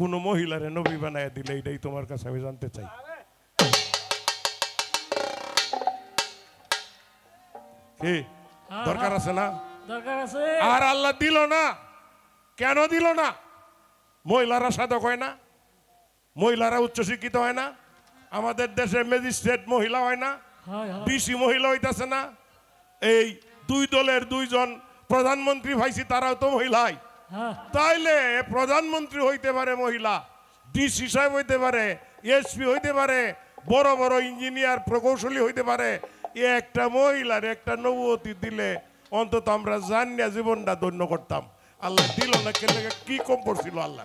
কোন মহিলারে নবী বানায় দিলে এটাই তোমার কাছে আমি জানতে চাই। কি দরকার আছে না? দরকার আছে। আর আল্লাহ দিল না। কেন দিল না? মহিলারা সাধক হয় না? মহিলারা উচ্চশিক্ষিত হয় না? আমাদের দেশে ম্যাজিস্ট্রেট মহিলা হয় না? হয় হয়। ডিসি মহিলা হইতাছে না? এই দুই দলের দুইজন প্রধানমন্ত্রী ভাইসি তারাও তো মহিলাই। হ্যাঁ তাইলে প্রধানমন্ত্রী হইতে পারে মহিলা, ডিসি সাহেব হইতে পারে এসপি হইতে পারে, বড় বড় ইঞ্জিনিয়ার, প্রকৌশলী হইতে পারে, এ একটা মহিলার একটা নবতী দিলে অন্তত আমরা জানিয়া জীবনটা ধন্য করতাম। আল্লাহ দিল না কে কি কম পড়ছিল আল্লাহ।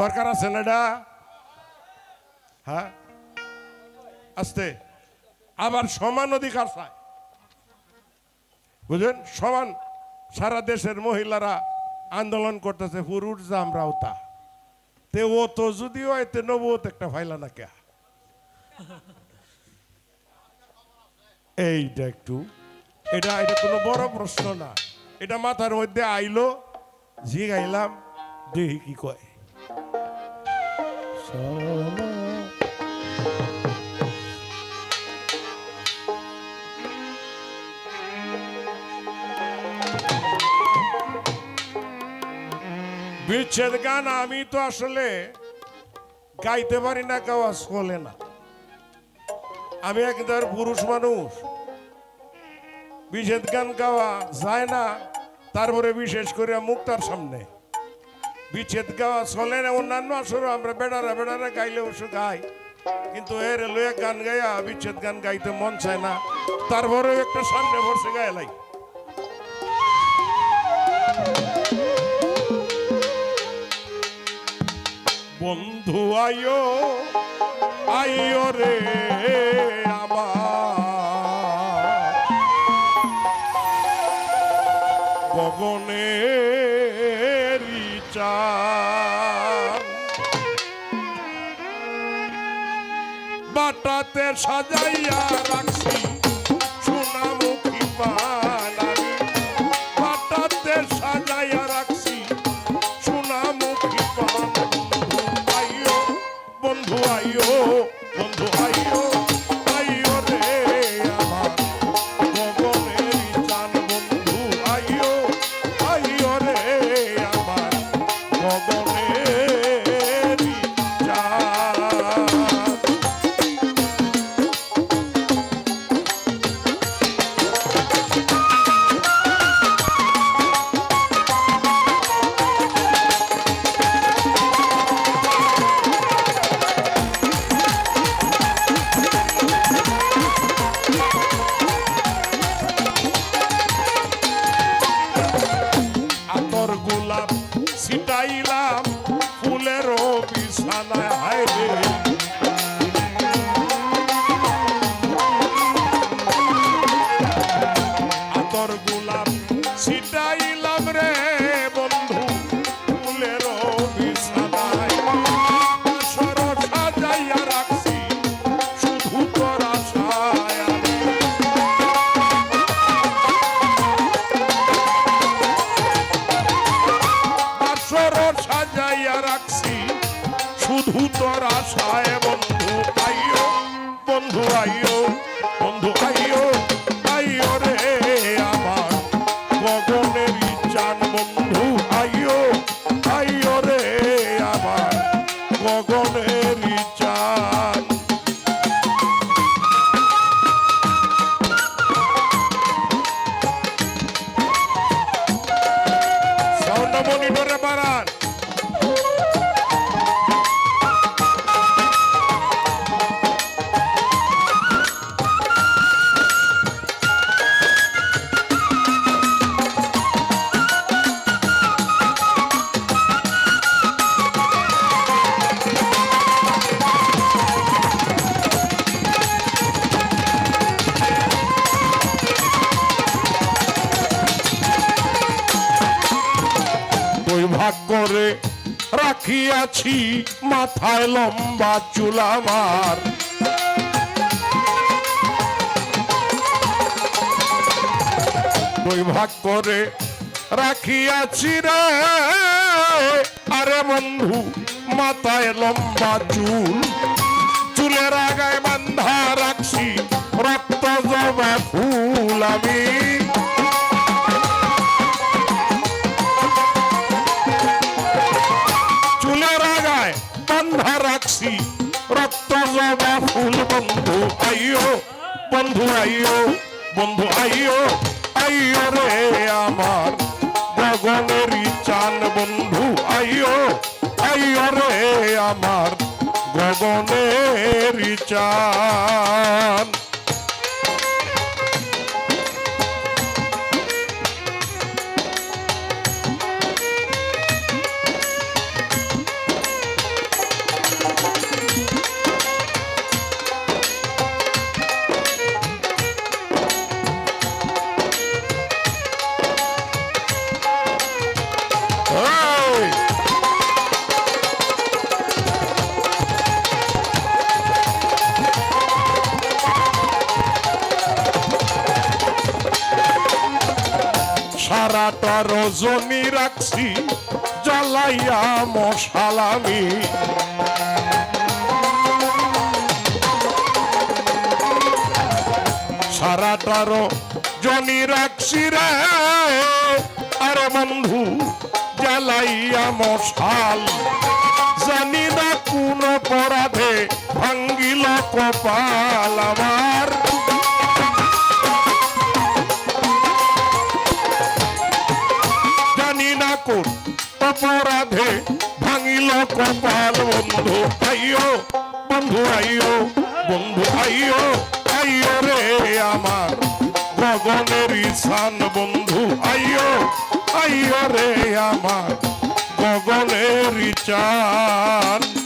দরকার আছে না এটা? হ্যাঁ। আস্তে। আবার সমান অধিকার চায় বুঝলেন? সমান সারা দেশের মহিলারা আন্দোলন করতেছে পুরুষ আমরাও তা তে ও তো যদিও এতে নবত একটা ফাইলা না কে এইটা একটু, এটা এটা কোনো বড় প্রশ্ন না। এটা মাথার মধ্যে আইলো জি গাইলাম দেখি কি কয়। বিচ্ছেদ গান, আমি তো আসলে গাইতে পারি না গাওয়া চলে না। আমি একদার পুরুষ মানুষ। বিচ্ছেদ গান গাওয়া যায় না, তারপরে বিশেষ করে মুক্তার সামনে। বিচ্ছেদ গাওয়া চলে না, অন্যান্য আসলে আমরা বেড়ারা বেড়ারা গাইলে অবশ্য গাই। কিন্তু এর লয়ে গান গাইয়া বিচ্ছেদ গান গাইতে মন চায় না, তারপরেও একটা সামনে বসে গায়ে বন্ধু আয়ো আইও রে আমার। গগনের চাঁদ বাটাতে সাজাইয়া রাখছি সোনামুখী পান সাজাইয়া রাখছি। শুধু তোর আশায় বন্ধু আইও বন্ধু আইও বন্ধু আইও আইও রে আমার গগনের চান বন্ধু আইও আইও রে আমার গগনের চান করে রাখিয়াছি মাথায় লম্বা চুল আমার। দুই ভাগ করে রাখিয়াছি রে। আরে বন্ধু, মাথায় লম্বা চুল। চুলের আগায় বান্ধা রাখছি, রক্ত জবা ফুল আমি। বান্ধা রাখছি। রক্ত জবা ফুল, বন্ধু আইও বন্ধু আইও বন্ধু আইও আইও রে আমার। গগনেরই চান, বন্ধু আইও আইও রে আমার। গগনেরই চান। সারাটা রজনী রাখছি, জ্বালাইয়া মশালামি। সারাটা রজনী রাখছি রে, আরে বন্ধু, জ্বালাইয়া মশাল। জানি না কোন অপরাধে ভাঙ্গিল কপাল আমার। জানি না অপরাধে ভাঙিল কপাল বন্ধু আইও বন্ধু আইও বন্ধু আইও আইও রে আমার। গগনের ঈশান বন্ধু আইও আইও রে আমার। গগনের চান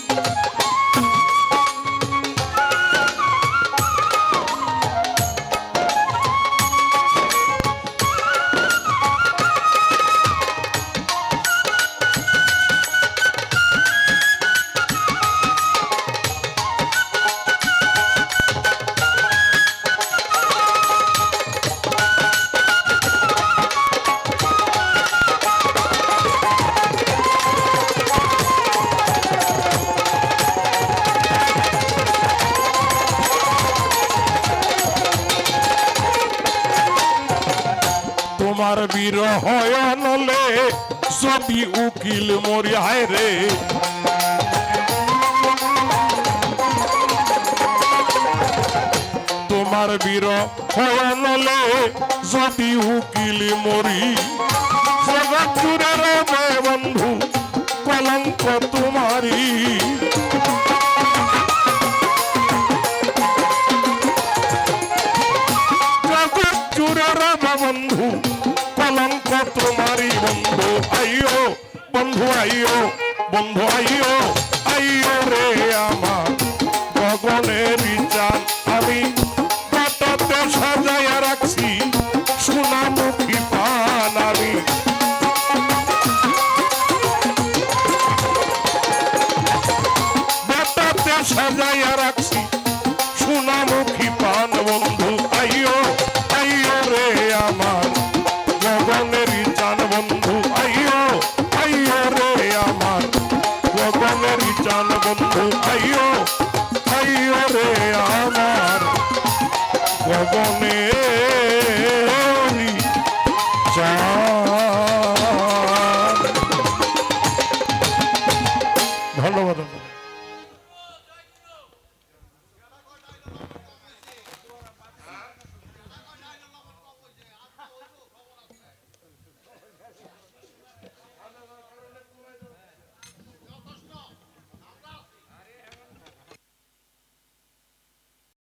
তোমার বিরহ নলে যদি উকিল মরিয়ায় রে। তোমার বিরহ নলে যদি উকিল মরি। জগৎ জুড়ে রবে বন্ধু কলঙ্ক তোমারি জগৎ জুড়ে রবে বন্ধু কলঙ্ক তোমারি বন্ধু আইও বন্ধু আইও বন্ধু আইও